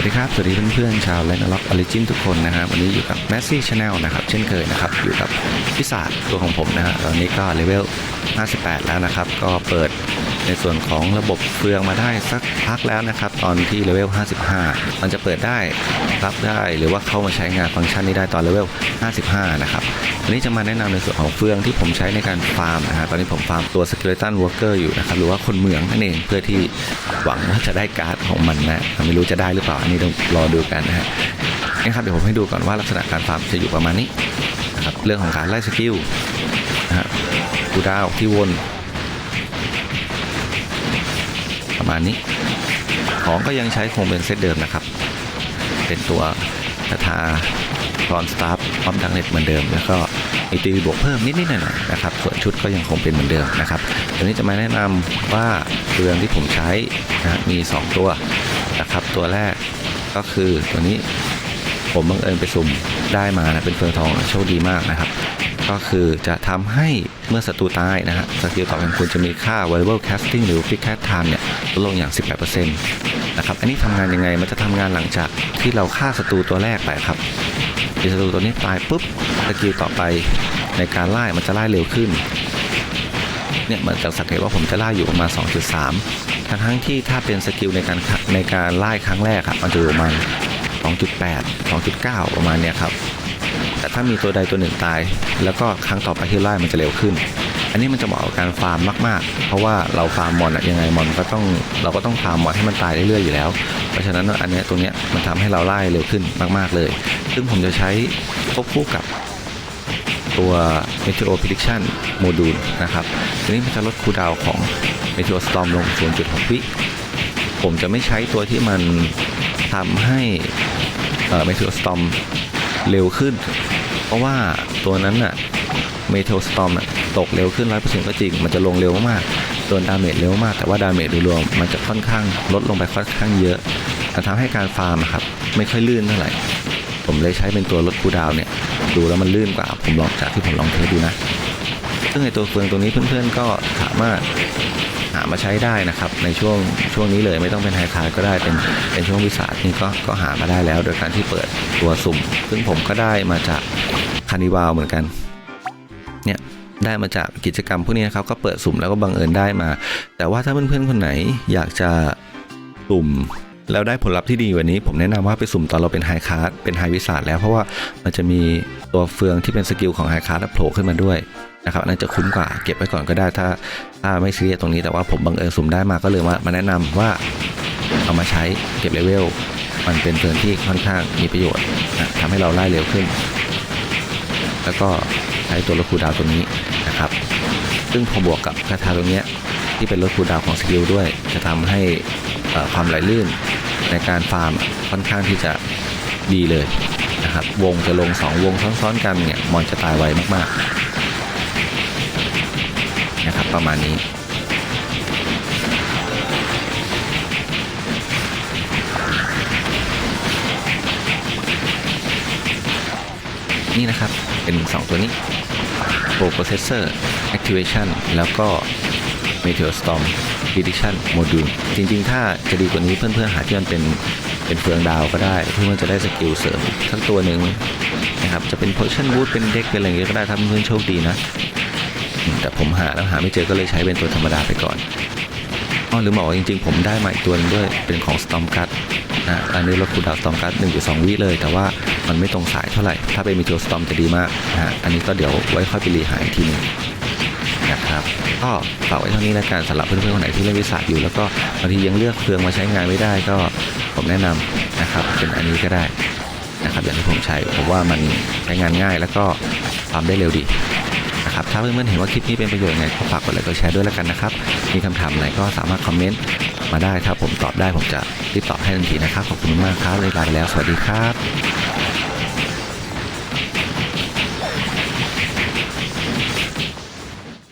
วัสดีครับ สวัสดีเพื่อนๆชาวแลนอล็อกออริจินทุกคนนะฮะวันนี้อยู่กับแมสซี่ชาแนลนะครับ เช่นเคยนะครับ อยู่กับพิศาจตัวของผมนะฮะตอนนี้ก็เลเวล 58 แล้วนะครับ ก็เปิด ในส่วนของระบบเฟืองมาได้สักพักแล้วนะครับ ตอนที่เลเวล 55 มันจะเปิดได้รับได้หรือว่าเข้ามาใช้งานฟังก์ชันนี้ได้ตอนเลเวล 55 นะครับวันนี้จะมาแนะนำในส่วนของเฟืองที่ผมใช้ในการฟาร์มนะฮะตอนนี้ผมฟาร์มตัว Skeleton Worker อยู่นะครับหรือว่าคนเหมืองนั่นเองเพื่อที่หวังว่าจะได้การ์ดของมันนะไม่รู้จะได้หรือเปล่าอันนี้ต้องรอดูกันนะฮะนี่ครับเดี๋ยวผมให้ดูก่อนว่าลักษณะการฟาร์มจะอยู่ประมาณนี้นะครับเรื่องของการไล่สกิลนะฮะกูดาวที่วน ประ มาณนี้ ของก็ยังใช้คงเป็นเซตเดิมนะครับ เป็นตัวคาถารอนสตาร์ฟพร้อมดังเน็ตเหมือนเดิม แล้วก็มีตีบวกเพิ่มนิดๆหน่อยๆนะครับ ส่วนชุดก็ยังคงเป็นเหมือนเดิมนะครับวันนี้จะมาแนะนำว่าเฟืองที่ผมใช้นะมี 2 ตัวนะครับ ตัวแรกก็คือตัวนี้ผมบังเอิญไปสุ่มได้มานะเป็นเฟืองทองโชคดีมากนะครับ ก็คือจะทำให้เมื่อศัตรูตายนะฮะสกิลต่อไปของคุณจะมีค่า variable casting หรือ fix cast time เนี่ยลดลงอย่าง 18%นะครับ อันนี้ทำงานยังไง มันจะทำงานหลังจากที่เราฆ่าศัตรูตัวแรกไปครับมีศัตรูตัวนี้ตายปุ๊บสกิลต่อไปในการไล่มันจะไล่เร็วขึ้นเนี่ยมันจะสังเกตว่าผมจะไล่อยู่ประมาณ 2.3 ทั้งทั้งที่ถ้าเป็นสกิลในการในการไล่ครั้งแรกครับมันจะอยู่ประมาณ2.8 2.9 ประมาณเนี้ยครับ แต่ถ้ามีตัวใดตัวหนึ่งตาย แล้วก็ครั้งต่อไปที่ไล่มันจะเร็วขึ้น อันนี้มันจะเหมาะกับการฟาร์มมาก ๆ เพราะว่าเราฟาร์มมอนอะยังไงมอนก็ต้องเราก็ต้องฟาร์มมอนให้มันตายเรื่อยๆอยู่แล้ว เพราะฉะนั้นอันนี้ตัวเนี้ยมันทำให้เราไล่เร็วขึ้นมาก ๆเลย ซึ่งผมจะใช้ควบคู่กับตัว Meteor Prediction Module นะครับทีนี้มันจะลดคูดาวของ Meteor Storm ลง 0.6 วิ ผมจะไม่ใช้ตัวที่มันทำให้ Meteor Storm เร็วขึ้น เพราะว่าตัวนั้นน่ะเมเทลสตอมตกเร็วขึ้น100%ก็จริง มันจะลงเร็วมากๆโดนดาเมจเร็วมาก แต่ว่าดาเมจโดยรวมมันจะค่อนข้างลดลงไปค่อนข้างเยอะทำให้การฟาร์มครับไม่ค่อยลื่นเท่าไหร่ ผมเลยใช้เป็นตัวลดคูดาวเนี่ย ดูแล้วมันลื่นกว่า ผมลองจากที่ผมลองเทสดูนะ ซึ่งในตัวเฟืองตัวนี้เพื่อนๆก็สามารถ หามาใช้ได้นะครับ ในช่วงช่วงนี้เลยไม่ต้องเป็นไฮคาร์ก็ได้เป็นเป็นช่วงวิสาทนี่ก็ก็หามาได้แล้ว โดยการที่เปิดตัวสุ่ม ซึ่งผมก็ได้มาจากคานิวาลเหมือนกันเนี่ยได้มาจากกิจกรรมพวกนี้นะครับก็เปิดสุ่มแล้วก็บังเอิญได้มา แต่ว่าถ้าเพื่อนๆคนไหนอยากจะสุ่มแล้วได้ผลลัพธ์ที่ดีกว่านี้ ผมแนะนำว่าไปสุ่มตอนเราเป็นไฮคาร์ดเป็นไฮวิสาดแล้วเพราะว่ามันจะมีตัวเฟืองที่เป็นสกิลของไฮคาร์ดโผล่ขึ้นมาด้วย นะครับนนั้นจะคุ้มกว่าเก็บไว้ก่อนก็ได้ถ้าถ้าไม่ซีเรียสตรงนี้แต่ว่าผมบังเอิญสุ่มได้มาก็เลยมามาแนะนำว่าเอามาใช้เก็บเลเวลมันเป็นเฟืองที่ค่อนข้างมีประโยชน์นะทำให้เราไล่เร็วขึ้น แล้วก็ใช้ตัวลดคูดาวตัวนี้นะครับ ซึ่งพอบวกกับคาถาตรงนี้ที่เป็นลดคูดาวของสกิลด้วย จะทำให้ความไหลลื่นในการฟาร์มค่อนข้างที่จะดีเลยนะครับ วงจะลง 2 วงซ้อนๆกันเนี่ยมอนจะตายไวมากๆ นะครับ ประมาณนี้ นี่นะครับ เป็น 2 ตัวนี้ Pro Processor Activation แล้วก็ Meteor Storm Prediction Module จริง ๆ ถ้าจะดีกว่านี้เพื่อนๆหาที่มันเป็นเป็นเฟืองดาวก็ได้ เพื่อนๆจะได้สกิลเสริมทั้งตัวหนึ่งนะครับ จะเป็น Position Wood เป็นเด็กเป็นอะไรอย่างเงี้ยก็ได้ถ้าเพื่อนๆโชคดีนะ แต่ผมหาแล้วหาไม่เจอก็เลยใช้เป็นตัวธรรมดาไปก่อนอ๋อหรือบอกว่าจริงๆ ผมได้มาอีกตัวนึงด้วยเป็นของ Storm Guard นะอันนี้ลดคูดาวน์ Storm Guard 1.2วิเลย แต่ว่ามันไม่ตรงสายเท่าไหร่ ถ้าเป็น Meteor Storm จะดีมากนะฮะอันนี้ก็เดี๋ยวไว้ค่อยไปรีหาอีกทีหนึงนะครับก็ฝากไว้เท่านี้แล้วกันสำหรับเพื่อนๆคนไหนที่เล่นวิสาอยู่แล้วก็บางทียังเลือกเครื่องมาใช้งานไม่ได้ก็ผมแนะนำนะครับเป็นอันนี้ก็ได้นะครับอย่างที่ผมใช้ผมว่ามันใช้งานง่ายแล้วก็ทำได้เร็วดี นะครับถ้าเพื่อนๆเห็นว่าคลิปนี้เป็นประโยชน์ยังไงก็ฝากกดไลค์กดแชร์ด้วยแล้วกันนะครับมีคำถามอะไรก็สามารถคอมเมนต์มาได้ถ้าผมตอบได้ผมจะรีบตอบให้ทันทีนะครับขอบคุณมากครับเลยลาไปแล้วสวัสดีครับ